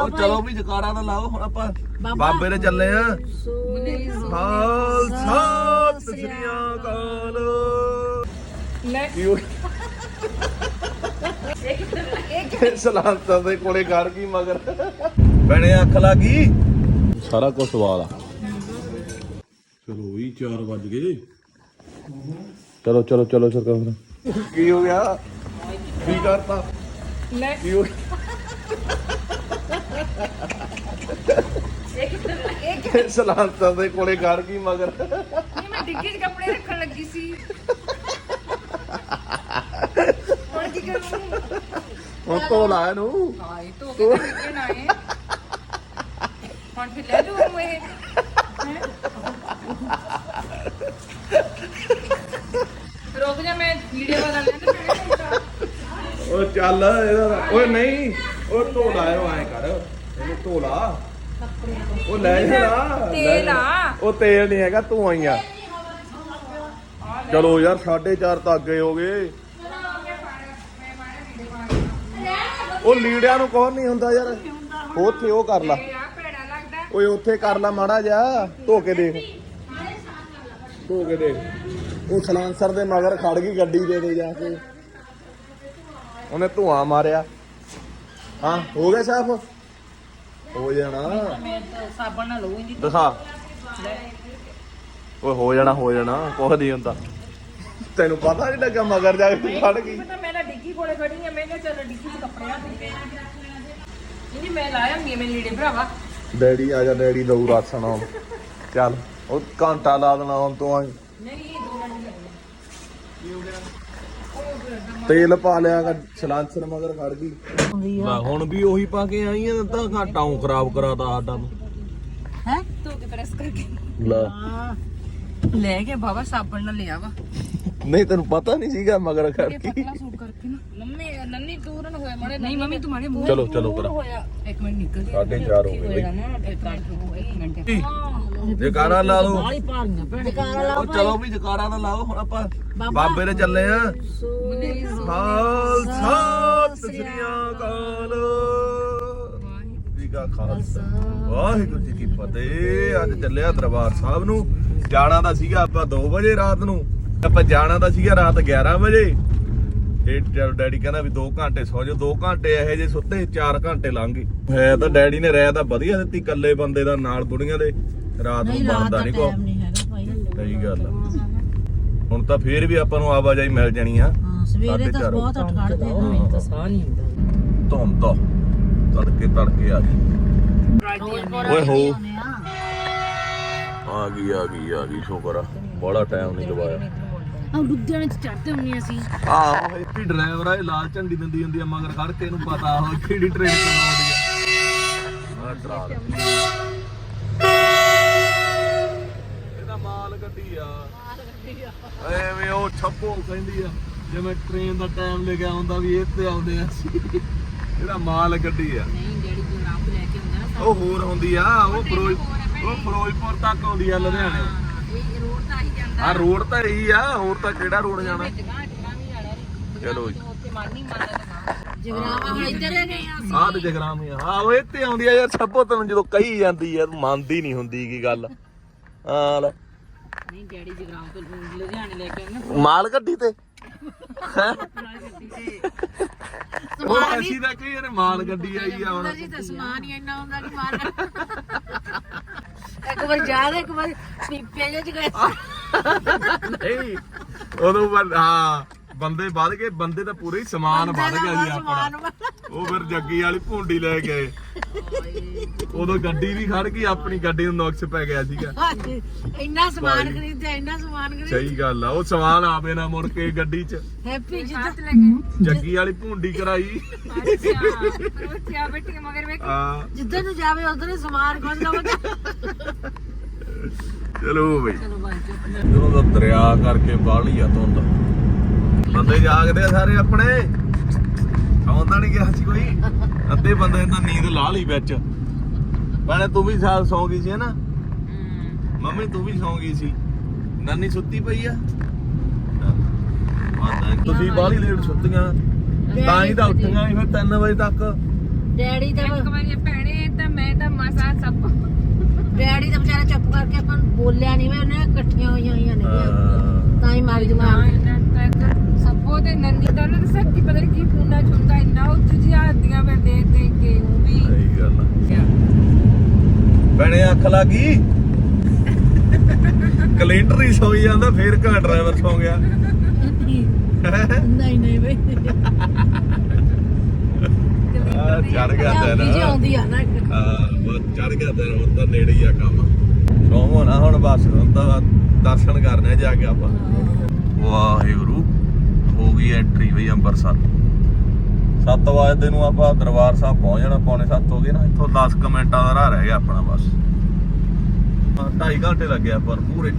ਉਹ ਚਲੋ ਵੀ ਜਕਾਰਾ ਨਾ ਲਾਓ ਹੁਣ ਆਪਾਂ ਬਾਬੇ। ਦੇ ਚੱਲੇ ਆ। ਖਾਲਸਾ ਸਤਿ ਸ੍ਰੀ ਅਕਾਲ। ਲੈ। ਕੀ ਹੋ ਸਲਾਮਤਾਂ ਦੇ ਕੋਲੇ ਗੜ ਗਈ ਮਗਰ। ਬਣੇ ਅੱਖ ਲੱਗੀ। ਸਾਰਾ ਕੁਝ ਸਵਾਲ ਆ। ਚਲੋ ਹੀ 4 ਵੱਜ ਗਏ। ਚਲੋ ਚਲੋ ਚਲੋ ਸਰਕਾਰ ਕੀ ਹੋ ਗਿਆ? ਕੀ ਕਰਤਾ? ਲੈ। ਕੀ ਹੋ ਗਿਆ? ਸਲਾਮਤਾਂ ਦੇ ਕੋਲੇ ਗੜ ਗਈ ਮਗਰ। ਨਹੀਂ ਮੈਂ ਡਿੱਗੀ 'ਚ ਕੱਪੜੇ ਰੱਖਣ ਲੱਗੀ ਸੀ। ਹੁਣ ਕੀ ਕਰੂੰ? ਹੁਣ ਤੋਂ ਲਾ ਇਹਨੂੰ। ਹਾਏ ਧੋ ਕੇ ਤਾਂ ਨਿਕਲ ਨਾ ਆਏ। ਹੁਣ ਫਿਰ ਲੈ ਲੂ ਇਹ। ਹੈਂ? ਰੁਕ ਜਾ ਮੈਂ ਵੀਡੀਓ ਬਣਾ ਲੈਂਦਾ ਫਿਰ ਓ ਚੱਲ ਇਹਦਾ ਓਏ ਨਹੀਂ ਓ ਧੋ ਲਾ ਇਹਨੂੰ ਐ ਕਰ। ਇਹਨੂੰ ਧੋ ਲਾ। ਉਹ ਲੈ ਜਾਣਾ ਤੇਲ ਆ। ਉਹ ਤੇਲ ਨਹੀਂ ਹੈਗਾ ਤੂੰ ਆਈਆਂ ਚਲੋ ਯਾਰ 4:30 ਤਾਂ ਅੱਗੇ ਹੋ ਗਏ। ਉਹ ਲੀੜਿਆਂ ਨੂੰ ਕੋਹ ਨਹੀਂ ਹੁੰਦਾ ਯਾਰ? ਉੱਥੇ ਉਹ ਕਰ ਲਾ। ਆ ਓਏ ਉੱਥੇ ਕਰ ਲਾ ਮਾੜਾ ਜਾ ਧੋ ਕੇ ਦੇਖ। ਧੋ ਕੇ ਦੇਖ। ਉਹ ਸਲਾਂਸਰ ਦੇ ਮਗਰ ਖੜ ਗਈ ਗੱਡੀ ਦੇ ਦੇ ਜਾ ਕੇ। ਉਹਨੇ ਧੂਆਂ ਮਾਰਿਆ। ਹਾਂ ਹੋ ਗਿਆ ਸਾਫ਼? ਹੋ ਜਾਣਾ। ਮੈਂ ਤਾਂ ਸਾਬਣ ਨਾਲ ਲਊਂਗੀ ਦਿਖਾ ਓਏ ਹੋ ਜਾਣਾ ਹੋ ਜਾਣਾ ਕੁਛ ਨਹੀਂ ਹੁੰਦਾ। ਤੈਨੂੰ ਪਤਾ ਨਹੀਂ ਲੱਗਾ ਮਗਰ ਜਾ ਕੇ ਖੜ ਗਈ। ਪਤਾ ਮੈਂ ਨਾ ਡਿੱਗੀ ਕੋਲੇ ਖੜੀ ਆ ਮੈਂ ਕਿਹਾ ਚੱਲ ਡਿੱਗੀ 'ਚ ਕੱਪੜੇ ਆ ਨਹੀਂ ਨਹੀਂ ਮੈਂ ਲਾਇਆ ਮੈਂ ਲੀੜੇ ਭਰਾਵਾ। ਡੈਡੀ ਆ ਜਾ ਡੈਡੀ ਲਊ ਰਾਸਣ ਚੱਲ ਉਹ ਘੰਟਾ ਲਾ ਦੇਣਾ ਹੁਣ ਤੋਂ ਆਈ ਨਹੀਂ ਇਹ ਦੋ ਮਿੰਟ ਲੱਗਣੇ ਤੇਲ ਪਾ ਲਿਆ ਗਾ, ਸਲਾਂਸਰ ਮਗਰ ਖੜ ਗਈ। ਵਾ ਹੁਣ ਵੀ ਉਹੀ ਪਾ ਕੇ ਆਈ ਆ ਤਾਂ ਘਾਟਾਂ ਖਰਾਬ ਕਰਾਤਾ ਸਾਡਾ। ਨੂੰ ਹੈ? ਧੋ ਕੇ ਪ੍ਰੈਸ ਕਰਕੇ। ਲੈ। ਲੈ ਕੇ ਬਾਬਾ ਸਾਬਣ ਨਾਲ ਲਿਆ ਵਾ। ਨਹੀਂ ਤੈਨੂੰ ਪਤਾ ਨਹੀਂ ਸੀਗਾ ਮਗਰ ਪਤਲਾ ਸੂਟ ਕਰਕੇ ਨਾ। ਮੰਮੀ ਨੰਨੀ ਦੂਰਨ ਹੋਇਆ ਮਾੜੇ ਨਹੀਂ ਮੰਮੀ ਤੁਹਾਡੇ ਮੂੰਹ ਚਲੋ ਚਲੋ ਕਰ ਹੋਇਆ। ਇੱਕ ਮਿੰਟ ਨਿਕਲ ਗਿਆ ਸਾਢੇ ਚਾਰ ਹੋ ਗਏ ਬਈ। ਜਕਾਰਾ ਲਾ ਲਓ। ਚਲੋ ਵੀ ਜਕਾਰਾ ਨਾ ਲਾਓ ਹੁਣ ਆਪਾਂ ਬਾਬੇ। ਦੇ ਚੱਲੇ ਆ। ਖਾਲਸਾ ਸ੍ਰੀ ਅਕਾਲ ਖਾਲਸਾ। ਵਾਹਿਗੁਰੂ ਜੀ ਕੀ ਫਤਿਹ। ਅੱਜ ਚੱਲਿਆ ਦਰਬਾਰ ਸਾਹਿਬ ਨੂੰ। ਜਾਣਾ ਤਾਂ ਸੀਗਾ ਆਪਾਂ 2 ਵਜੇ ਰਾਤ ਨੂੰ। ਆਪਾਂ ਜਾਣਾ ਤਾਂ ਸੀਗਾ ਰਾਤ 11 ਵਜੇ। ਤੇ ਡੈਡੀ ਕਹਿੰਦਾ ਵੀ 2 ਘੰਟੇ ਸੌ ਜਾਓ। 2 ਘੰਟੇ ਇਹੋ ਜੇ ਸੁੱਤੇ 4 ਘੰਟੇ ਲੰਘ ਗਏ। ਹੈ ਤਾਂ ਡੈਡੀ ਨੇ ਰਹਿ ਤਾਂ ਵਧੀਆ ਦਿੱਤੀ ਇਕੱਲੇ ਬੰਦੇ ਦਾ ਨਾਲ ਬੁੜੀਆਂ ਦੇ। ਰਾਤ ਨੂੰ ਬਣਦਾ ਨਹੀਂ ਕੋ। ਸਹੀ ਗੱਲ ਹੁਣ ਤਾਂ ਫੇਰ ਵੀ ਆਪਾਂ ਨੂੰ ਆਵਾਜਾਈ ਮਿਲ ਜਾਣੀ ਆ। ਸਵੇਰੇ ਤਾਂ ਬਹੁਤ ਚਾਰ ਅਟਕੜਦੇ ਨੇ ਤਾਂ ਸਾਹ ਨਹੀਂ ਹੁੰਦਾ। ਧੁੰਮ ਤੋਂ ਤੜਕੇ ਤੜਕੇ ਆ ਗਈ। ਓਏ ਹੋ। ਆ। ਗਈ ਆ ਗਈ ਆ ਗਈ। ਸ਼ੁਕਰ ਆ। ਬੜਾ ਟਾਈਮ ਨਹੀਂ ਲਵਾਇਆ। ਆ ਲੁਧਿਆਣੇ ਚ ਚੜਦੇ ਹੁੰਨੇ ਅਸੀਂ। ਆਹ ਇਹ ਡਰਾਈਵਰ ਆ ਇਹ ਲਾਲ ਝੰਡੀ ਦਿੰਦੀ ਹੁੰਦੀ ਆ ਮਗਰ ਖੜ ਕੇ ਇਹਨੂੰ ਪਤਾ ਉਹ ਕਿਹੜੀ ਟ੍ਰੇਨ ਚਲਾਉਂਦੀ ਆ। ਆ ਡਰਾ ਦੇ। ਇਹਦਾ ਮਾਲ ਗੱਡੀ ਆ। ਐਵੇਂ ਉਹ ਛੱਪੋ ਕਹਿੰਦੀ ਆ। ਜਿਵੇਂ ਟ੍ਰੇਨ ਦਾ ਟਾਈਮ ਲਿਖਿਆ ਹੁੰਦਾ ਵੀ ਇਹ ਤੇ ਆਉਂਦੇ ਆ ਅਸੀਂ। ਇਹਦਾ ਮਾਲ ਗੱਡੀ ਆ। ਨਹੀਂ ਲੈ ਕੇ ਹੁੰਦਾ ਨਾ ਉਹ ਹੋਰ ਹੁੰਦੀ ਆ ਉਹ ਫਿਰੋਜ਼ ਉਹ ਫਿਰੋਜ਼ਪੁਰ ਤੱਕ ਆਉਂਦੀ ਆ ਲੁਧਿਆਣੇ। ਇਹ ਰੋਡ ਤਾਂ ਹੀ ਜਾਂਦਾ। ਆ ਰੋਡ ਤਾਂ ਇਹੀ ਆ ਹੋਰ ਤਾਂ ਕਿਹੜਾ ਰੋਡ ਜਾਣਾ? ਚਲੋ ਜੀ। ਉੱਥੇ ਮਾਨੀ ਮਾਰਦਾ ਜਗਰਾਵਾ ਇੱਧਰ ਗਏ ਆ ਆਹ ਤੇ ਜਗਰਾਮ ਹੀ ਆ। ਹਾਂ ਉਹ ਇੱਥੇ ਆਉਂਦੀ ਆ ਯਾਰ ਸਭੋ ਤੈਨੂੰ ਜਦੋਂ ਕਹੀ ਜਾਂਦੀ ਆ ਤੂੰ ਮੰਨਦੀ ਨਹੀਂ ਹੁੰਦੀ ਕੀ ਗੱਲ। ਹਾਂ ਲੈ। ਨਹੀਂ ਡੈਡੀ ਜਗਰਾਮ ਤੋਂ ਲੁਧਿਆਣੇ ਲੈ ਕੇ ਮਾਲ ਗੱਡੀ ਤੇ? ਉਹ ਅਸੀਂ ਤਾਂ ਕਹੀ ਯਾਰ ਮਾਲ ਗੱਡੀ ਆਈ ਆ ਹੁਣ। ਜੀ ਤਾਂ ਸਮਾਨ ਹੀ ਇੰਨਾ ਹੁੰਦਾ ਕਿ ਮਾਰ ਇੱਕ ਵਾਰ ਜਾ ਦੇ ਇੱਕ ਵਾਰ ਪੀਪੇ ਜਿਹੇ ਚ ਗਏ ਨਹੀਂ ਉਦੋਂ ਬਾਅਦ ਹਾਂ ਬੰਦੇ ਵੱਧ ਗਏ ਬੰਦੇ ਤਾਂ ਪੂਰੇ ਹੀ ਸਮਾਨ ਵੱਧ ਗਿਆ ਸੀ ਆਪਣਾ। ਉਹ ਫਿਰ ਜੱਗੀ ਵਾਲੀ ਭੁੰਡੀ ਲੈ ਗਏ ਉਦੋਂ ਗੱਡੀ ਵੀ ਖੜ ਗਈ ਆਪਣੀ ਗੱਡੀ ਨੂੰ ਨੁਕਸ ਪੈ ਗਿਆ ਸੀਗਾ। ਇੰਨਾ ਸਮਾਨ ਖਰੀਦਿਆ ਇੰਨਾ ਸਮਾਨ ਖਰੀਦਿਆ। ਸਹੀ ਗੱਲ ਆ ਉਹ ਸਮਾਨ ਆਵੇ ਨਾ ਮੁੜ ਕੇ ਗੱਡੀ 'ਚ। ਹੈਪੀ ਜਿੱਦ ਜੱਗੀ ਵਾਲੀ ਭੁੰਡੀ ਕਰਾਈ। ਉੱਥੇ ਆ ਬੈਠੇ ਮਗਰ ਵੇਖ ਆ ਜਿੱਧਰ ਨੂੰ ਜਾਵੇ ਉਧਰ ਹੀ ਸਮਾਨ ਖੋਜ ਲਵਾਂਗੇ ਚਲੋ ਬਈ। ਚਲੋ ਬਾਈ ਜਦੋਂ ਦਾ ਦਰਿਆ ਕਰਕੇ ਬਾਹਲੀ ਆ ਧੁੰਦ। ਬੰਦੇ ਜਾਗਦੇ ਆ ਸਾਰੇ ਆਪਣੇ। ਆਉਂਦਾ ਨਹੀਂ ਗਿਆ ਸੀ ਕੋਈ। ਅੱਧੇ ਬੰਦੇ ਤਾਂ ਨੀਂਦ ਲਾ ਲਈ ਵਿੱਚ। ਭੈਣੇ ਤੂੰ ਵੀ ਸਾਲ ਸੌਂ ਗਈ ਸੀ ਨਾ ਮੰਮੀ ਤੂੰ ਵੀ ਸੌਂ ਗਈ ਸੀ। ਨਾਨੀ ਸੁੱਤੀ ਪਈ ਆ। ਤੁਸੀਂ ਬਾਹਲੀ ਲੇਟ ਸੁੱਤੀਆਂ। ਤਾਂ ਹੀ ਤਾਂ ਉੱਠੀਆਂ ਨਹੀਂ ਫਿਰ 3 ਵਜੇ ਤੱਕ। ਡੈਡੀ ਤਾਂ ਇੱਕ ਵਾਰੀ ਭੈਣੇ ਤਾਂ ਮੈਂ ਤਾਂ ਮਸਾ ਸਭ ਡੈਡੀ ਤਾਂ ਵਿਚਾਰਾ ਚੁੱਪ ਕਰਕੇ ਆਪਾਂ ਨੂੰ ਬੋਲਿਆ ਨਹੀਂ ਵੇ ਉਹਨੇ ਇਕੱਠੀਆਂ ਹੋਈਆਂ ਹੋਈਆਂ ਨੇ। ਤਾਂ ਹੀ ਮਾਰੀ ਦਿਮਾਗ ਸਭੋ ਤੇ ਨੰਨੀ ਤਾਂ ਉਹਨਾਂ ਦੇ ਸੱਚੀ ਪਤਾ ਨਹੀਂ ਕੀ ਪੂਨਾ ਛੁੰਦਾ ਇੰਨਾ ਉਹ ਤੁਝੀ ਆਦੀਆਂ ਫਿਰ ਦੇਖ ਦੇਖ ਕੇ ਉਹ ਵੀ ਭੈਣੇ ਅੱਖ ਲੱਗੀ ਕਲੈਂਡਰ ਹੀ ਸੌਈ ਜਾਂਦਾ ਫੇਰ ਘਾ ਡਰਾਈਵਰ ਸੌ ਗਿਆ। ਨਹੀਂ ਨਹੀਂ ਬਈ। ਆ ਚੜ ਗਿਆ ਆਉਂਦੀ ਆ ਨਾ ਹਾਂ ਬਸ ਚੜ ਗਿਆ ਤੈਨੂੰ ਹੁਣ ਤਾਂ ਨੇੜੇ ਹੀ ਆ ਕੰਮ। ਸੋਮੋ ਨਾ ਹੁਣ ਬਸ ਹੁਣ ਤਾਂ ਦਰਸ਼ਨ ਕਰਨੇ ਜਾ ਕੇ ਆਪਾਂ। ਵਾਹਿਗੁਰੂ ਹੋ ਗਈ ਐਂਟਰੀ ਬਈ ਅੰਮ੍ਰਿਤਸਰ 7 ਵਜੇ ਨੂੰ ਆਪਾਂ ਦਰਬਾਰ ਸਾਹਿਬ ਪਹੁੰਚ ਜਾਣਾ ਪੌਣੇ 7 ਹੋ ਗਏ ਨਾ ਇੱਥੋਂ 10 ਕੁ ਮਿੰਟਾਂ ਦਾ ਰਾਹ ਰਹਿ ਗਿਆ ਆਪਣਾ ਬਸ। 2.5 ਘੰਟੇ ਲੱਗੇ ਆਪਾਂ ਨੂੰ ਪੂਰੇ।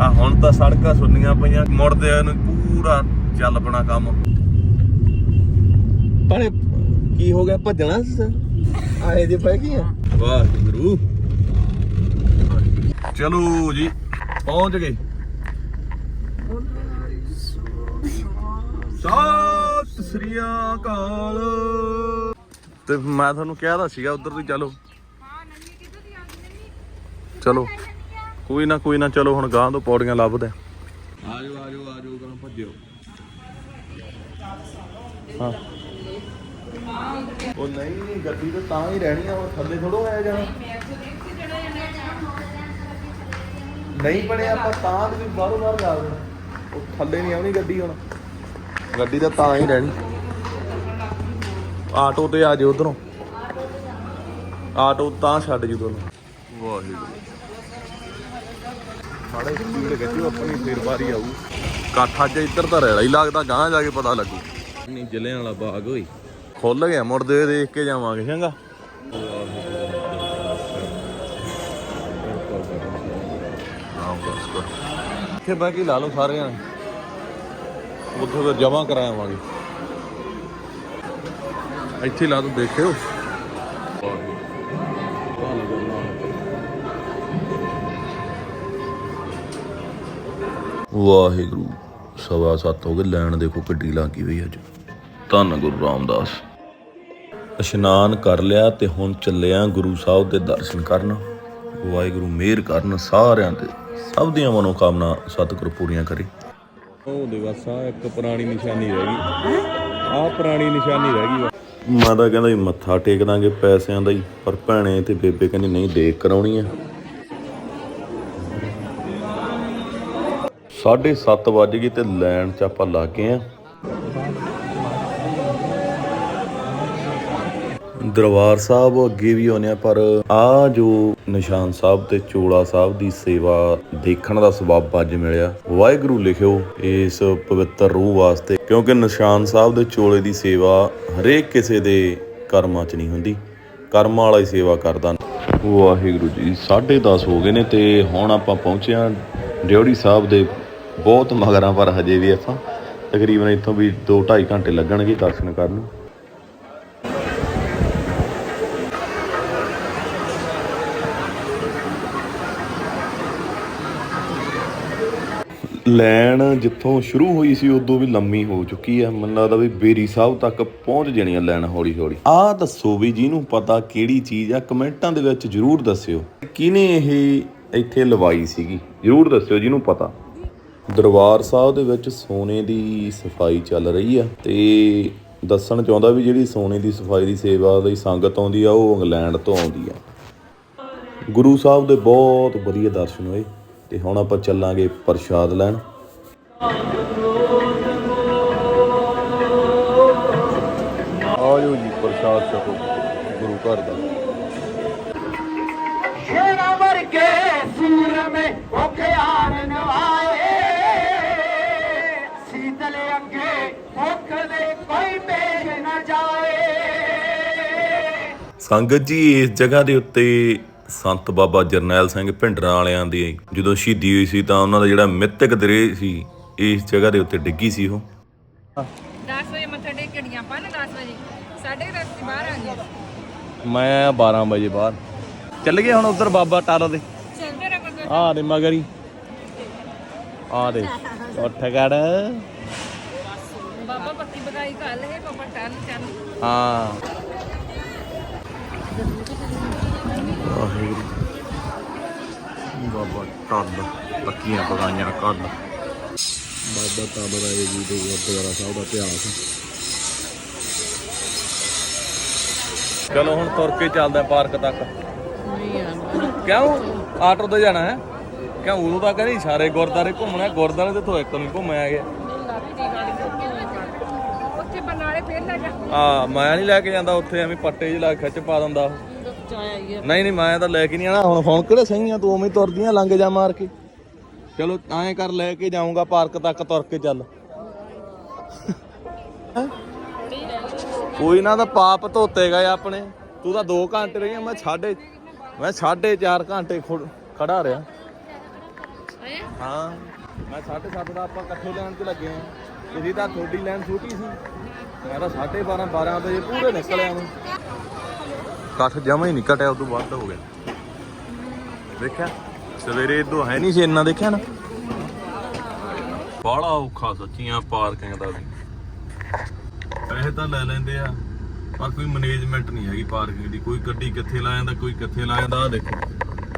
ਆ ਹੁਣ ਤਾਂ ਸੜਕਾਂ ਸੁੰਨੀਆਂ ਪਈਆਂ ਮੁੜਦੇ ਨੂੰ ਪੂਰਾ ਚੱਲ ਪਣਾ ਕੰਮ। ਪਰ ਕੀ ਹੋ ਗਿਆ? ਭੱਜਣਾ ਆਏ ਜੇ ਪੈ ਗਈ ਆ। ਵਾਹਿਗੁਰੂ। ਚਲੋ ਜੀ ਪਹੁੰਚ ਗਏ। ਸਤਿ ਸ੍ਰੀ ਅਕਾਲ। ਤੇ ਮੈਂ ਤੁਹਾਨੂੰ ਕਿਹਾ ਤਾਂ ਸੀਗਾ ਉਧਰ ਦੀ ਚਲੋ। ਚਲੋ। ਕੋਈ ਨਾ ਕੋਈ ਨਾ ਚਲੋ ਹੁਣ ਗਾਂ ਤੋਂ ਪੌੜੀਆਂ ਲੱਭਦੇ ਆਜੋ ਆਜੋ ਆਜੋ ਕਰਾਂ ਭੱਜਿਓ। ਹਾਂ। ਉਹ ਨਹੀਂ ਗੱਡੀ ਤਾਂ ਤਾਂ ਹੀ ਰਹਿਣੀ ਆ ਉਹ ਥੱਲੇ ਥੋੜੋ ਆਇਆ ਜਾਣਾ। ਨਹੀਂ ਬਣਿਆ ਆਪਾਂ ਤਾਂ ਵੀ ਬਾਹਰੋਂ ਬਾਹਰ ਜਾ ਉਹ ਥੱਲੇ ਨਹੀਂ ਆਉਣੀ ਗੱਡੀ ਹੁਣ। ਗੱਡੀ ਤਾਂ ਤਾਂ ਹੀ ਰਹਿਣੀ। ਆਟੋ ਤੇ ਆ ਜਿਓ ਉਧਰੋਂ। ਆਟੋ ਤਾਂ ਛੱਡ ਜੂ ਤੁਹਾਨੂੰ। ਵਾਹਿਗੁਰੂ ਸਾਡੇ ਸਪੀਡ ਗੱਡੀ ਆਪਣੀ ਫੇਰ ਵਾਰੀ ਆਊ। ਕਾਠਾ ਅੱਜ ਇੱਧਰ ਤਾਂ ਰੈਲਾ ਹੀ ਲੱਗਦਾ ਗਾਂ ਜਾ ਕੇ ਪਤਾ ਲੱਗੂ। ਨਹੀਂ ਜ਼ਿਲ੍ਹੇ ਵਾਲਾ ਬਾਗ ਹੋਈ ਖੁੱਲ ਗਿਆ ਮੁੜਦੇ ਦੇਖ ਕੇ ਜਾਵਾਂਗੇ ਚੰਗਾ। ਆਹ। ਬਸ ਕਰ ਇੱਥੇ ਬਹਿ ਕੇ ਲਾ ਲਓ ਸਾਰੇ ਜਣੇ ਉੱਥੇ ਫਿਰ ਜਮਾ ਕਰਾਵਾਂਗੇ। ਇੱਥੇ ਲਾ ਦੋ, ਦੇਖਿਓ। ਵਾਹਿਗੁਰੂ, ਸਵਾ ਸੱਤ ਹੋ ਗਏ, ਲੈਣ ਦੇਖੋ ਗੱਡੀ ਲੱਗੀ ਹੋਈ ਅੱਜ। ਧੰਨ ਗੁਰੂ ਰਾਮਦਾਸ। ਇਸ਼ਨਾਨ ਕਰ ਲਿਆ ਤੇ ਹੁਣ ਚੱਲਿਆ ਗੁਰੂ ਸਾਹਿਬ ਦੇ ਦਰਸ਼ਨ ਕਰਨ। ਵਾਹਿਗੁਰੂ ਮਿਹਰ ਕਰਨ ਸਾਰਿਆਂ ਤੇ। ਸਭ ਦੀਆਂ ਮਨੋਕਾਮਨਾ ਸਤਿਗੁਰੂ ਪੂਰੀਆਂ ਕਰੇ। ਉਹ ਦੇ ਬਸ ਆ, ਇੱਕ ਪੁਰਾਣੀ ਨਿਸ਼ਾਨੀ ਰਹਿ ਗਈ। ਆ ਪੁਰਾਣੀ ਨਿਸ਼ਾਨੀ ਰਹਿ ਗਈ ਮਾਤਾ ਕਹਿੰਦਾ ਜੀ ਮੱਥਾ ਟੇਕ ਦਾਂਗੇ ਪੈਸਿਆਂ ਦਾ ਹੀ, ਪਰ ਭੈਣੇ ਤੇ ਬੇਬੇ ਕਹਿੰਦੀ ਨਹੀਂ, ਦੇਖ ਕਰਾਉਣੀ ਆ। 7:30 ਵੱਜ ਗਈ ਤੇ ਲੈਣ ਚ ਆਪਾਂ ਲੱਗ ਗਏ ਆ। ਦਰਬਾਰ ਸਾਹਿਬ ਅੱਗੇ ਵੀ ਆਉਂਦੇ ਆ, ਪਰ ਆ ਜੋ ਨਿਸ਼ਾਨ ਸਾਹਿਬ ਤੇ ਚੋਲਾ ਸਾਹਿਬ ਦੀ ਸੇਵਾ ਦੇਖਣ ਦਾ ਸਬਬ ਅੱਜ ਮਿਲਿਆ, ਵਾਹਿਗੁਰੂ ਲਿਖਿਓ ਇਸ ਪਵਿੱਤਰ ਰੂਹ ਵਾਸਤੇ, ਕਿਉਂਕਿ ਨਿਸ਼ਾਨ ਸਾਹਿਬ ਦੇ ਚੋਲੇ ਦੀ ਸੇਵਾ ਹਰੇਕ ਕਿਸੇ ਦੇ ਕਰਮਾਂ 'ਚ ਨਹੀਂ ਹੁੰਦੀ, ਕਰਮਾਂ ਵਾਲਾ ਹੀ ਸੇਵਾ ਕਰਦਾ। ਵਾਹਿਗੁਰੂ ਜੀ 10:30 ਹੋ ਗਏ ਨੇ ਤੇ ਹੁਣ ਆਪਾਂ ਪਹੁੰਚੇ ਆ ਡਿਉੜੀ ਸਾਹਿਬ ਦੇ ਬਹੁਤ ਮਗਰਾਂ, ਪਰ ਹਜੇ ਵੀ ਆਪਾਂ ਤਕਰੀਬਨ ਇੱਥੋਂ ਵੀ 2-2.5 ਘੰਟੇ ਲੱਗਣਗੇ ਦਰਸ਼ਨ ਕਰਨ ਨੂੰ। ਲੈਣ ਜਿੱਥੋਂ ਸ਼ੁਰੂ ਹੋਈ ਸੀ, ਉਦੋਂ ਵੀ ਲੰਮੀ ਹੋ ਚੁੱਕੀ ਆ ਮੈਨੂੰ ਲੱਗਦਾ ਵੀ ਬੇਰੀ ਸਾਹਿਬ ਤੱਕ ਪਹੁੰਚ ਜਾਣੀ ਆ ਲੈਣ ਹੌਲੀ ਹੌਲੀ ਆਹ ਦੱਸੋ ਵੀ ਜਿਹਨੂੰ ਪਤਾ ਕਿਹੜੀ ਚੀਜ਼ ਆ, ਕਮੈਂਟਾਂ ਦੇ ਵਿੱਚ ਜਰੂਰ ਦੱਸਿਓ। ਕਿਹਨੇ ਇਹ ਇੱਥੇ ਲਵਾਈ ਸੀਗੀ? ਜਰੂਰ ਦੱਸਿਓ ਜਿਹਨੂੰ ਪਤਾ। ਦਰਬਾਰ ਸਾਹਿਬ ਦੇ ਵਿੱਚ ਸੋਨੇ ਦੀ ਸਫ਼ਾਈ ਚੱਲ ਰਹੀ ਆ ਤੇ ਦੱਸਣ ਚਾਹੁੰਦਾ ਵੀ ਜਿਹੜੀ ਸੋਨੇ ਦੀ ਸਫ਼ਾਈ ਦੀ ਸੇਵਾ ਲਈ ਸੰਗਤ ਆਉਂਦੀ ਆ, ਉਹ ਇੰਗਲੈਂਡ ਤੋਂ ਆਉਂਦੀ ਆ। ਗੁਰੂ ਸਾਹਿਬ ਦੇ ਬਹੁਤ ਵਧੀਆ ਦਰਸ਼ਨ ਹੋਏ। ਤੇ ਹੁਣ ਆਪਾਂ ਚੱਲਾਂਗੇ ਪ੍ਰਸ਼ਾਦ ਲੈਣ। ਆਜੋ ਜੀ ਪ੍ਰਸ਼ਾਦ ਛਕੋ ਗੁਰੂ ਘਰ ਦਾ। ਸ਼ੇਰਾ ਵਰਗੇ ਸੂਰ ਮੇ ਭੁਖਿਆਰ ਨਵਾਏ। ਸੀਤਲ ਅੱਗੇ ਭੁੱਖ ਦੇ ਕੋਈ ਮੇਜ ਨਾ ਜਾਏ। ਸੰਗਤ ਜੀ ਇਸ ਜਗ੍ਹਾ ਦੇ ਉੱਤੇ ਸੰਤ ਬਾਬਾ ਜਰਨੈਲ ਸਿੰਘ ਭਿੰਡਰਾਂ ਵਾਲਿਆਂ ਦੀ ਜਦੋਂ ਸ਼ਹੀਦੀ ਹੋਈ ਸੀ ਤਾਂ ਉਹਨਾਂ ਦਾ ਜਿਹੜਾ ਮਿੱਤਕ ਦਰੇ ਸੀ ਇਸ ਜਗ੍ਹਾ ਦੇ ਉੱਤੇ ਡਿੱਗੀ ਸੀ ਉਹ। 10 ਵਜੇ ਮੱਥਾ ਟੇਕ ਕੇ ਡੀਆਂ ਪਾ ਨਾ 10 ਵਜੇ। ਸਾਢੇ ਕੁ ਦਸ ਦੀ ਬਾਹਰ ਆ ਗਏ। ਮੈਂ ਆਇਆ 12 ਵਜੇ ਬਾਹਰ। ਚੱਲ ਗਏ ਹੁਣ ਉਧਰ ਬਾਬਾ ਟਾਰਾ ਦੇ। ਚੱਲਦੇ ਰਹੇ ਗੁਰਦੁਆਰੇ ਆ ਦੇ ਮਗਰੀ। ਆ ਦੇ। ਉੱਠ ਗੜ ਬਾਬਾ ਪੱਤੀ ਬਗਾਈ ਕਰ ਲਏ ਬਾਬਾ ਟਨ ਟਨ ਹਾਂ। ਵਾਹਿਗੁਰੂ ਬਾਬਾ ਟੱਲ ਪੱਕੀਆਂ ਪਕਾਈਆਂ ਕੱਲ ਬਾਬਾ ਟੱਲ ਰਾਏ ਜੀ ਦੇ ਗੁਰਦੁਆਰਾ ਸਾਹਿਬ ਦਾ ਇਤਿਹਾਸ ਚਲੋ ਹੁਣ ਤੁਰ ਕੇ ਚੱਲਦੇ ਪਾਰਕ ਤੱਕ। ਕਿਉਂ? ਆਟੋ ਤੇ ਜਾਣਾ ਹੈ? ਕਿਉਂ? ਉਦੋਂ ਤਾਂ ਕਹਿੰਦੀ ਸਾਰੇ ਗੁਰਦਾਰੇ ਘੁੰਮਣਾ ਗੁਰਦਾਰੇ ਤੇ ਤੋਂ ਇੱਕ ਨਹੀਂ ਘੁੰਮਿਆ ਗਿਆ। ਉੱਥੇ ਬਰਨਾਲੇ ਫੇਰ ਲੈ ਜਾ। ਆ ਮੈਂ ਨਹੀਂ ਲੈ ਕੇ ਜਾਂਦਾ ਉੱਥੇ ਐਵੇਂ ਪੱਟੇ ਜਿਹਾ ਲਾ ਖਿੱਚ ਪਾ ਦਿੰਦਾ। ਨਹੀਂ ਨਹੀਂ, ਮੈਂ ਤਾਂ ਲੈ ਕੇ ਨਹੀਂ ਆਣਾ ਹੁਣ ਹੁਣ ਕਿਹੜੇ ਸਹੀ ਆ? ਤੂੰ ਉਵੇਂ ਤੁਰਦੀਆਂ ਲੰਘ ਜਾ ਮਾਰ ਕੇ। ਚਲੋ, ਐਂ ਕਰ, ਲੈ ਕੇ ਜਾਊਂਗਾ ਪਾਰਕ ਤੱਕ, ਤੁਰ ਕੇ ਚੱਲ। ਕੋਈ ਨਾ, ਤਾਂ ਪਾਪ ਧੋਤੇ ਆਪਣੇ। ਤੂੰ ਤਾਂ 2 ਘੰਟੇ ਰਹੀ ਮੈਂ ਸਾਢੇ ਮੈਂ ਸਾਢੇ 4 ਘੰਟੇ ਖੜਾ ਰਿਹਾ। ਹਾਂ, ਮੈਂ 7:30 ਦਾ ਆਪਾਂ ਇਕੱਠੇ ਲੈਣ ਤੇ ਲੱਗੇ ਆ। ਤੁਸੀਂ ਤਾਂ ਤੁਹਾਡੀ ਲੈਣ ਛੋਟੀ ਸੀ। ਮੈਂ ਤਾਂ 12:30 12 ਵਜੇ ਪੂਰੇ ਨਿਕਲਿਆ ਮੈਂ ਕੱਠ ਜਮਾ ਹੀ ਨਹੀਂ ਘਟਿਆ, ਉਦੋਂ ਵੱਧ ਹੋ ਗਿਆ। ਦੇਖਿਆ? ਸਵੇਰੇ ਇਦੋਂ ਹੈ ਨਹੀਂ ਸੀ ਇੰਨਾ ਦੇਖਿਆ ਨਾ। ਬਾਹਲਾ ਔਖਾ ਸੱਚੀਆਂ ਪਾਰਕਿੰਗ ਦਾ ਵੀ। ਪੈਸੇ ਤਾਂ ਲੈ ਲੈਂਦੇ ਆ, ਪਰ ਕੋਈ ਮੈਨੇਜਮੈਂਟ ਨਹੀਂ ਹੈਗੀ ਪਾਰਕਿੰਗ ਦੀ। ਕੋਈ ਗੱਡੀ ਕਿੱਥੇ ਲਾ ਜਾਂਦਾ, ਕੋਈ ਕਿੱਥੇ ਲਾ ਜਾਂਦਾ ਆ ਦੇਖੋ।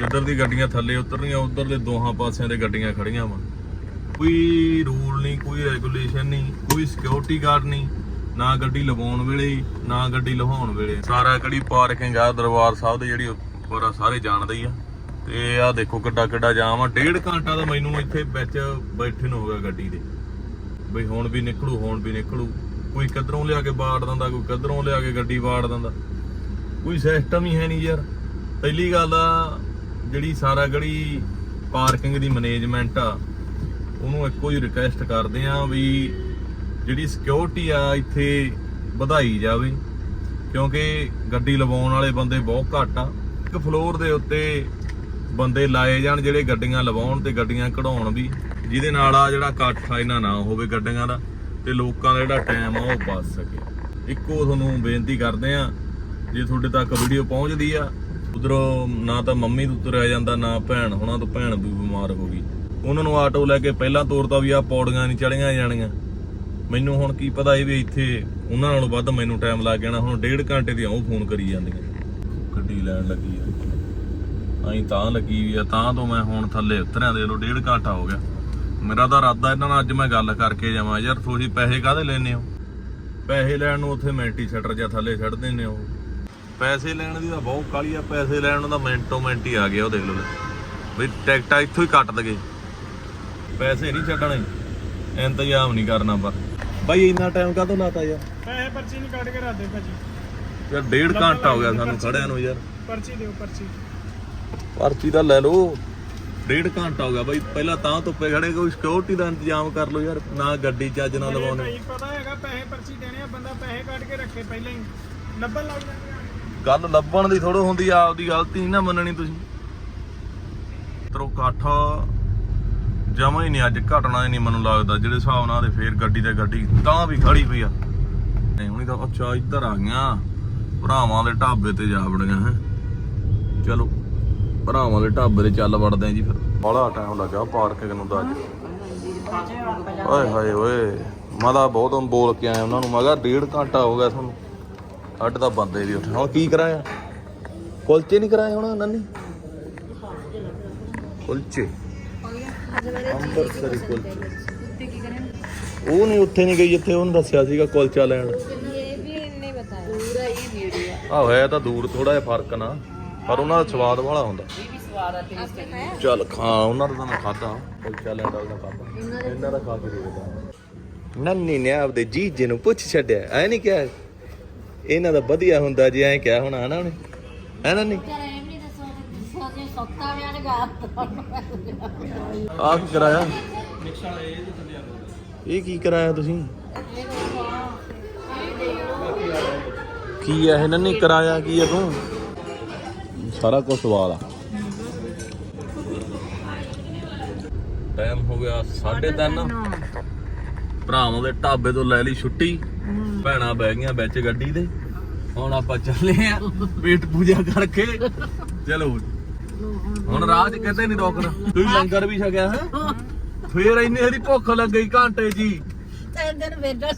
ਜਿੱਧਰ ਦੀ ਗੱਡੀਆਂ ਥੱਲੇ ਉਤਰਨੀਆਂ, ਉਧਰ ਦੇ ਦੋਹਾਂ ਪਾਸਿਆਂ ਦੇ ਗੱਡੀਆਂ ਖੜੀਆਂ ਵਾ। ਕੋਈ ਰੂਲ ਨਹੀਂ, ਕੋਈ ਰੈਗੂਲੇਸ਼ਨ ਨਹੀਂ, ਕੋਈ ਸਿਕਿਉਰਿਟੀ ਗਾਰਡ ਨਹੀਂ। ਨਾ ਗੱਡੀ ਲਵਾਉਣ ਵੇਲੇ ਨਾ ਗੱਡੀ ਲਹਾਉਣ ਵੇਲੇ। ਸਾਰਾ ਕਿਹੜੀ ਪਾਰਕਿੰਗ ਆ, ਦਰਬਾਰ ਸਾਹਿਬ ਦੇ ਜਿਹੜੀ ਉੱਪਰ ਸਾਰੇ ਜਾਣਦੇ ਹੀ ਆ। ਤੇ ਆ ਦੇਖੋ ਕਿੱਡਾ ਕਿੱਡਾ ਜਾਮ ਆ। ਡੇਢ ਘੰਟਾ ਤਾਂ ਮੈਨੂੰ ਇੱਥੇ ਵਿੱਚ ਬੈਠੇ ਨੂੰ ਹੋ ਗਿਆ ਗੱਡੀ ਦੇ। ਬਈ ਹੁਣ ਵੀ ਨਿਕਲੂ, ਹੁਣ ਵੀ ਨਿਕਲੂ। ਕੋਈ ਕਿੱਧਰੋਂ ਲਿਆ ਕੇ ਬਾੜ ਦਿੰਦਾ, ਕੋਈ ਕਿੱਧਰੋਂ ਲਿਆ ਕੇ ਗੱਡੀ ਬਾੜ ਦਿੰਦਾ। ਕੋਈ ਸਿਸਟਮ ਹੀ ਹੈ ਨਹੀਂ ਯਾਰ। ਪਹਿਲੀ ਗੱਲ ਆ, ਜਿਹੜੀ ਸਾਰਾ ਗੜੀ ਪਾਰਕਿੰਗ ਦੀ ਮੈਨੇਜਮੈਂਟ ਆ, ਉਹਨੂੰ ਇੱਕੋ ਹੀ ਰਿਕੁਐਸਟ ਕਰਦੇ ਆ ਵੀ ਜਿਹੜੀ ਸਿਕਿਉਰਿਟੀ ਆ, ਇੱਥੇ ਵਧਾਈ ਜਾਵੇ, ਕਿਉਂਕਿ ਗੱਡੀ ਲਵਾਉਣ ਵਾਲੇ ਬੰਦੇ ਬਹੁਤ ਘੱਟ ਆ। ਇੱਕ ਫਲੋਰ ਦੇ ਉੱਤੇ ਬੰਦੇ ਲਾਏ ਜਾਣ ਜਿਹੜੇ ਗੱਡੀਆਂ ਲਵਾਉਣ ਤੇ ਗੱਡੀਆਂ ਕਢਾਉਣ ਵੀ, ਜਿਹਦੇ ਨਾਲ ਆ ਜਿਹੜਾ ਇਕੱਠ ਆ, ਇਹਨਾਂ ਨਾ ਹੋਵੇ ਗੱਡੀਆਂ ਦਾ, ਤੇ ਲੋਕਾਂ ਦਾ ਜਿਹੜਾ ਟਾਈਮ ਆ, ਉਹ ਬਚ ਸਕੇ। ਇੱਕੋ ਤੁਹਾਨੂੰ ਬੇਨਤੀ ਕਰਦੇ ਆ, ਜੇ ਤੁਹਾਡੇ ਤੱਕ ਵੀਡੀਓ ਪਹੁੰਚਦੀ ਆ, ਉਧਰੋਂ ਨਾ ਤਾਂ ਮੰਮੀ ਤੋਂ ਤੁਰਿਆ ਜਾਂਦਾ, ਨਾ ਭੈਣ, ਹੁਣਾਂ ਤੋਂ ਭੈਣ ਵੀ ਬਿਮਾਰ ਹੋ ਗਈ। ਉਹਨਾਂ ਨੂੰ ਆਟੋ ਲੈ ਕੇ ਪਹਿਲਾਂ ਤੋਰਦਾ ਵੀ ਆ ਪੌੜੀਆਂ ਨਹੀਂ ਚੜੀਆਂ ਜਾਣੀਆਂ। ਮੈਨੂੰ ਹੁਣ ਕੀ ਪਤਾ ਇਹ ਵੀ ਇੱਥੇ ਉਹਨਾਂ ਨਾਲੋਂ ਵੱਧ ਮੈਨੂੰ ਟਾਈਮ ਲੱਗ ਜਾਣਾ ਹੁਣ ਡੇਢ ਘੰਟੇ ਦੀ ਉਹ ਫੋਨ ਕਰੀ ਜਾਂਦੀਆਂ ਗੱਡੀ ਲੈਣ ਲੱਗੀ ਆ। ਅਹੀਂ ਤਾਂ ਲੱਗੀ ਵੀ ਆ, ਤਾਂ ਤੋਂ ਮੈਂ ਹੁਣ ਥੱਲੇ ਉਤਰਿਆ ਦੇ ਲੋ ਡੇਢ ਘੰਟਾ ਹੋ ਗਿਆ। ਮੇਰਾ ਤਾਂ ਇਰਾਦਾ ਇਹਨਾਂ ਨਾਲ ਅੱਜ ਮੈਂ ਗੱਲ ਕਰਕੇ ਜਾਵਾਂ, ਯਾਰ ਤੁਸੀਂ ਪੈਸੇ ਕਾਹਦੇ ਲੈਨੇ ਹੋ? ਪੈਸੇ ਲੈਣ ਨੂੰ ਉੱਥੇ ਮੈਂਟੀ ਸ਼ਟਰ ਜਾਂ ਥੱਲੇ ਛੱਡ ਦਿੰਦੇ ਹੋ। ਪੈਸੇ ਲੈਣ ਦੀ ਤਾਂ ਬਹੁਤ ਕਾਲੀ ਆ, ਪੈਸੇ ਲੈਣ ਨੂੰ ਤਾਂ ਮਿੰਟੋ ਮਿੰਟ ਹੀ ਆ ਗਿਆ ਉਹ ਦੇਖ ਲਓ ਵੀ ਟਿਕਟਾਂ ਇੱਥੋਂ ਹੀ ਕੱਟ ਦਗੇ। ਪੈਸੇ ਨਹੀਂ ਛੱਡਣੇ, ਇੰਤਜ਼ਾਮ ਨਹੀਂ ਕਰਨਾ ਪਰ ਬਾਈ ਇੰਨਾ ਟਾਈਮ ਕਾਹਤੋਂ ਲਾਤਾ ਯਾਰ? ਪੈਸੇ ਪਰਚੀ ਨਹੀਂ ਕੱਢ ਕੇ ਰੱਖਦੇ ਭਾਜੀ। ਯਾਰ ਡੇਢ ਘੰਟਾ ਹੋ ਗਿਆ ਸਾਨੂੰ ਖੜਿਆਂ ਨੂੰ ਯਾਰ। ਪਰਚੀ ਦਿਓ ਪਰਚੀ। ਪਰਚੀ ਤਾਂ ਲੈ ਲਓ। ਡੇਢ ਘੰਟਾ ਹੋ ਗਿਆ ਬਾਈ ਪਹਿਲਾਂ ਤਾਂ ਧੁੱਪੇ ਖੜੇ ਕੋਈ ਸਿਕਿਉਰਿਟੀ ਦਾ ਇੰਤਜ਼ਾਮ ਕਰ ਲਓ ਯਾਰ ਨਾ ਗੱਡੀ ਚੱਜ ਨਾਲ ਲਵਾਉਣੇ ਭਾਈ ਪਤਾ ਹੈਗਾ ਪੈਸੇ ਪਰਚੀ ਦੇਣੇ ਆ ਬੰਦਾ ਪੈਸੇ ਕੱਢ ਕੇ ਰੱਖੇ ਪਹਿਲਾਂ ਹੀ। ਲੱਭਣ ਲੱਗ ਜਾਂਦੇ ਆ। ਗੱਲ ਲੱਭਣ ਦੀ ਥੋੜੋ ਹੁੰਦੀ ਆ ਆਪਦੀ ਗਲਤੀ ਨਹੀਂ ਨਾ ਮੰਨਣੀ ਤੁਸੀਂ। ਤਰੋ ਕਾਠ ਜਮਾ ਹੀ ਨਹੀਂ, ਅੱਜ ਘਟਣਾ ਨਹੀਂ ਮੈਨੂੰ ਲੱਗਦਾ। ਜਿਹੜੇ ਹਿਸਾਬ ਨਾਲ ਦੇ ਫੇਰ ਗੱਡੀ ਤੇ ਗੱਡੀ ਤਾਂ ਵੀ ਖੜੀ ਪਈ ਆ। ਨਹੀਂ, ਹੁਣੀ ਤਾਂ ਅੱਛਾ ਇੱਧਰ ਆ ਗਈਆਂ। ਭਰਾਵਾਂ ਦੇ ਢਾਬੇ ਤੇ ਜਾ ਵੜੀਆਂ ਹੈ। ਚਲੋ, ਭਰਾਵਾਂ ਦੇ ਢਾਬੇ ਤੇ ਚੱਲ ਵੜਦੇ ਆ ਜੀ ਫਿਰ। ਬੜਾ ਟਾਈਮ ਲੱਗਾ ਪਾਰਕਿੰਗ ਨੂੰ ਤਾਂ ਅੱਜ। ਓਏ ਹਾਏ ਓਏ ਮੈਂ ਬਹੁਤ ਬੋਲ ਕੇ ਆਇਆ ਉਹਨਾਂ ਨੂੰ। ਮੈਂ ਕਿਹਾ ਡੇਢ ਘੰਟਾ ਹੋ ਗਿਆ ਤੁਹਾਨੂੰ। ਅੱਡ ਤਾਂ ਬੰਦੇ ਵੀ ਉੱਠੇ। ਹੁਣ ਕੀ ਕਰਾਇਆ? ਕੁਲਚੇ ਨਹੀਂ ਕਰਾਏ ਹੁਣ ਨੰਨੀ? ਕੁਲਚੇ। ਅੰਮ੍ਰਿਤਸਰੀ ਕੁਲਚੇ ਉਹ ਨਹੀਂ ਉੱਥੇ ਨਹੀਂ ਗਈ ਜਿੱਥੇ ਉਹਨੂੰ ਦੱਸਿਆ ਸੀਗਾ ਕੁਲਚਾ ਲੈਣ। ਪੂਰਾ ਹੀ ਨੇੜੇ ਆ। ਹੋਇਆ ਤਾਂ ਦੂਰ ਥੋੜਾ ਜਿਹਾ ਫ਼ਰਕ ਨਾ। ਪਰ ਉਹਨਾਂ ਦਾ ਸਵਾਦ ਵਾਲਾ ਹੁੰਦਾ। ਇਹ ਵੀ ਸਵਾਦ ਆ ਟੇਸਟ ਚੱਲ ਖਾ ਉਹਨਾਂ ਦਾ ਤਾਂ ਮੈਂ ਖਾਦਾ ਕੁਲਚਾ ਲੈਣ ਦਾ ਖਾਦਾ ਇਹਨਾਂ ਦਾ ਖਾ ਕੇ ਦੇਖਦਾ। ਨੰਨੀ ਨੇ ਆਪਦੇ ਜੀਜੇ ਨੂੰ ਪੁੱਛ ਛੱਡਿਆ। ਐ ਨਹੀਂ ਕਿਹਾ। ਇਹਨਾਂ ਦਾ ਵਧੀਆ ਹੁੰਦਾ ਜੀ ਐ ਕਿਹਾ ਹੋਣਾ ਨਾ ਉਹਨੇ? ਹੈ ਨਹੀਂ ਦੱਸੋ ਸੱਤਾ ਵਿਆਹ ਨੇ ਗਾ ਆਹ ਕੀ ਕਰਾਇਆ? ਇਹ ਕੀ ਕਰਾਇਆ ਤੁਸੀਂ? ਕੀ ਹੈ ਇਹਨਾਂ ਨੇ ਕਰਾਇਆ ਕੀ ਹੈ ਤੂੰ? ਸਾਰਾ ਕੁਝ ਸਵਾਲ ਆ। ਟਾਈਮ ਹੋ ਗਿਆ 3:30 ਭਰਾਵਾਂ ਦੇ ਢਾਬੇ ਤੋਂ ਲੈ ਲਈ ਛੁੱਟੀ। ਭੈਣਾਂ ਬਹਿ ਗਈਆਂ ਵਿੱਚ ਗੱਡੀ ਦੇ ਹੁਣ ਆਪਾਂ ਚੱਲੇ ਆ ਪੇਟ ਪੂਜਾ ਕਰਕੇ। ਚਲੋ ਹੁਣ ਰਾਹ 'ਚ ਨਹੀਂ ਰੋਕਣਾ। ਤੁਸੀਂ ਲੰਗਰ ਵੀ ਛਕਿਆ ਹੈ? ਫੇਰ ਇੰਨੀ ਹਰੀ ਭੁੱਖ ਲੱਗ ਗਈ ਘੰਟੇ ਜੀ। ਤਿੰਨ ਵੇਦਾ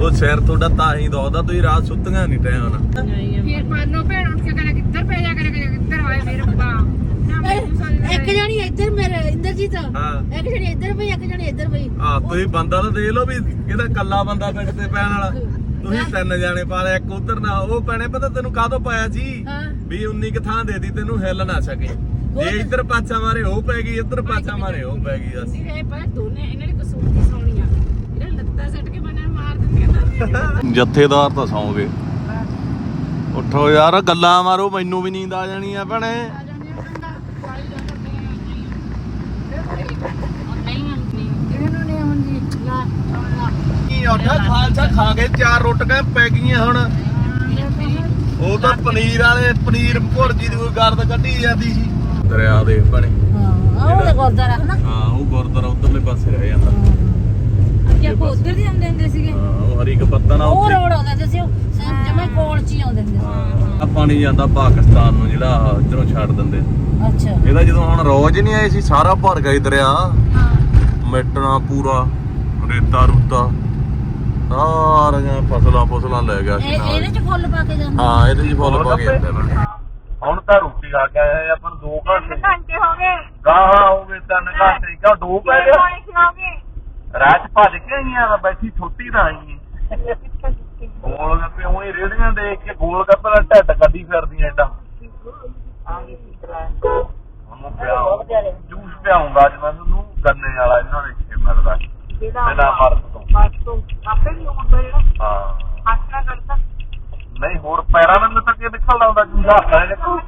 ਉਹ ਸਿਰ ਤੁਹਾਡਾ ਤਾਂ ਹੀ ਦੋਦਾ ਤੁਸੀਂ ਰਾਤ ਸੁੱਤੀਆਂ ਨਹੀਂ ਟਾਈਮ ਨਾਲ ਫਿਰ ਪਾਨੋ ਭੈਣ ਉੱਠ ਕੇ ਕਹਿੰਦਾ ਕਿੱਧਰ ਪੈ ਜਾ ਕਰੇ ਕਿੱਧਰ ਆਏ ਮੇਰੇ ਸਾਰੀ ਇੱਕ ਜਣੀ ਇੱਧਰ ਮੇਰੇ ਇੰਦਰਜੀਤ। ਹਾਂ। ਇੱਕ ਜਣੀ ਇੱਧਰ ਪਈ ਇੱਕ ਜਣੀ ਇੱਧਰ ਪਈ। ਆ ਤੁਸੀਂ ਬੰਦਾ ਤਾਂ ਦੇਖ ਲਓ ਵੀ ਕਿਹਦਾ ਕੱਲਾ ਬੰਦਾ ਪਿੰਡ ਤੇ ਪੈਣ ਵਾਲਾ। ਤੁਸੀਂ ਤਿੰਨ ਜਾਣੇ ਪਾ ਲਿਆ ਇੱਕ ਉਧਰ ਨਾ ਉਹ ਪੈਣੇ ਪਤਾ ਤੈਨੂੰ ਕਾਹਤੋਂ ਪਾਇਆ ਸੀ? ਹਾਂ। ਵੀ 19 ਕ ਥਾਂ ਦੇ ਦੀ ਤੈਨੂੰ ਹਿੱਲ ਨਾ ਸਕੇ। ਜੇ ਇੱਧਰ ਪਾਛਾ ਮਾਰੇ ਉਹ ਪੈ ਗਈ ਇੱਧਰ ਪਾਛਾ ਮਾਰੇ ਉਹ ਪੈ ਗਈ ਬਸ। ਇਹ ਪਰ ਦੋਨੇ ਇਹਨਾਂ ਨੇ ਕਸੂਰ ਦੀ ਸੌਣੀਆਂ? ਇਹਨਾਂ ਲੱਤਾਂ ਸੱਟ ਕੇ ਬੰਦੇ ਨੂੰ ਮਾਰ ਦਿੰਦੀਆਂ ਨਾ। ਜਥੇਦਾਰ ਤਾਂ ਸੌਂ ਗਏ। ਉੱਠੋ ਯਾਰ ਗੱਲਾਂ ਮਾਰੋ ਮੈਨੂੰ ਵੀ ਨੀਂਦ ਆ ਜਾਣੀ ਆ ਭਣੇ ਇਹਨੂੰ ਨੇ ਹੁਣ ਜੀ ਲਾ ਕੀ ਉੱਠਾ ਖਾਲਸਾ ਖਾ ਕੇ ਚਾਰ ਰੋਟੀਆਂ ਪੈ ਗਈਆਂ ਹੁਣ। ਉਹ ਤਾਂ ਪਨੀਰ ਵਾਲੇ ਪਨੀਰ ਭੁਰਜੀ ਦੀ ਕੋਈ ਗਰਦ ਕੱਢੀ ਜਾਂਦੀ ਸੀ। ਦਰਿਆ ਦੇ ਭਣੇ। ਹਾਂ ਉਹ ਤੇ ਗੁਰਦਾਰਾ ਹਨਾ? ਹਾਂ ਉਹ ਗੁਰਦੁਆਰਾ ਉਧਰਲੇ ਪਾਸੇ ਰਹਿ ਜਾਂਦਾ। ਅੱਗੇ ਆਪਾਂ ਉਧਰ ਦੀ ਆਉਂਦੇ ਹੁੰਦੇ ਸੀਗੇ। ਹਾਂ ਉਹ ਹਰੀ ਕ ਪੱਤਾ ਨਾ ਉਹ ਰੋਡ ਆਉਂਦੇ ਸੀ ਜਮੇ ਕੋਲ ਚ ਹੀ ਆਉਂਦੇ ਹੁੰਦੇ ਸੀ। ਆ ਪਾਣੀ ਜਾਂਦਾ ਪਾਕਿਸਤਾਨ ਨੂੰ ਜਿਹੜਾ ਇਧਰੋਂ ਛੱਡ ਦਿੰਦੇ। ਅੱਛਾ। ਇਹਦਾ ਜਦੋਂ ਹੁਣ ਰੋਜ਼ ਨਹੀਂ ਆਏ ਸੀ ਸਾਰਾ ਭਰ ਗਿਆ ਦਰਿਆ। ਹਾਂ। ਮਿੱਟਣਾ ਪੂਰਾ ਰੇਤਾ ਰੂਤਾ। ਸਾਰੀਆਂ ਫਸਲਾਂ ਫਸਲਾਂ ਲੈ ਗਿਆ ਸੀ ਨਾਲ। ਇਹਦੇ ਚ ਫੁੱਲ ਪਾ ਕੇ ਜਾਂਦੇ ਹਾਂ ਇਹਦੇ ਜੀ ਫੁੱਲ ਪਾ ਕੇ ਆਉਂਦੇ ਨੇ। ਹੁਣ ਤਾਂ ਰੋਟੀ ਖਾ ਕੇ ਆਏ ਆਪਾਂ ਨੂੰ 2 ਘੰਟੇ ਘੰਟੇ ਹੋ ਗਏ। ਗਾਹਾਂ ਹੋ ਗਏ 3 ਘੰਟੇ ਕਿਉਂ ਡੂਬ ਪੈ ਗਿਆ ਪਾਣੀ ਖਿਲਾਓਗੇ ਰਾਤ ਭੱਜ ਕੇ ਆਈਆਂ ਤਾਂ ਬੈਠੀ ਛੁੱਟੀ ਨਾ ਆਈ ਗੋਲ ਗੱਪੇ ਉਹੀ ਰੇੜੀਆਂ ਦੇਖ ਕੇ ਗੋਲ ਗੱਪੇ ਦਾ ਢੱਡ ਕੱਢੀ ਫਿਰਦੀਆਂ ਐਡਾ ਉਹਨੂੰ ਪਿਆਉਂ ਜੂਸ ਪਿਆਉਂਗਾ ਅੱਜ ਮੈਂ ਤੁਹਾਨੂੰ ਗੰਨੇ ਵਾਲਾ ਇਹਨਾਂ ਦੇ ਇੱਥੇ ਮਿਲਦਾ ਬਿਨਾ ਮਰਦ ਤੋਂ ਆਪੇ ਨਹੀਂ ਹੁੰਦਾ ਜਿਹੜਾ ਹਾਂ। ਹੱਥ ਨਾਲ ਕਰਦਾ। ਨਹੀਂ ਹੋਰ ਪੈਰਾਂ ਨਾਲ ਤਾਂ ਕੀ ਨਿਕਲਦਾ ਹੁੰਦਾ ਹੱਥ ਨਾਲ ਨਿਕਲ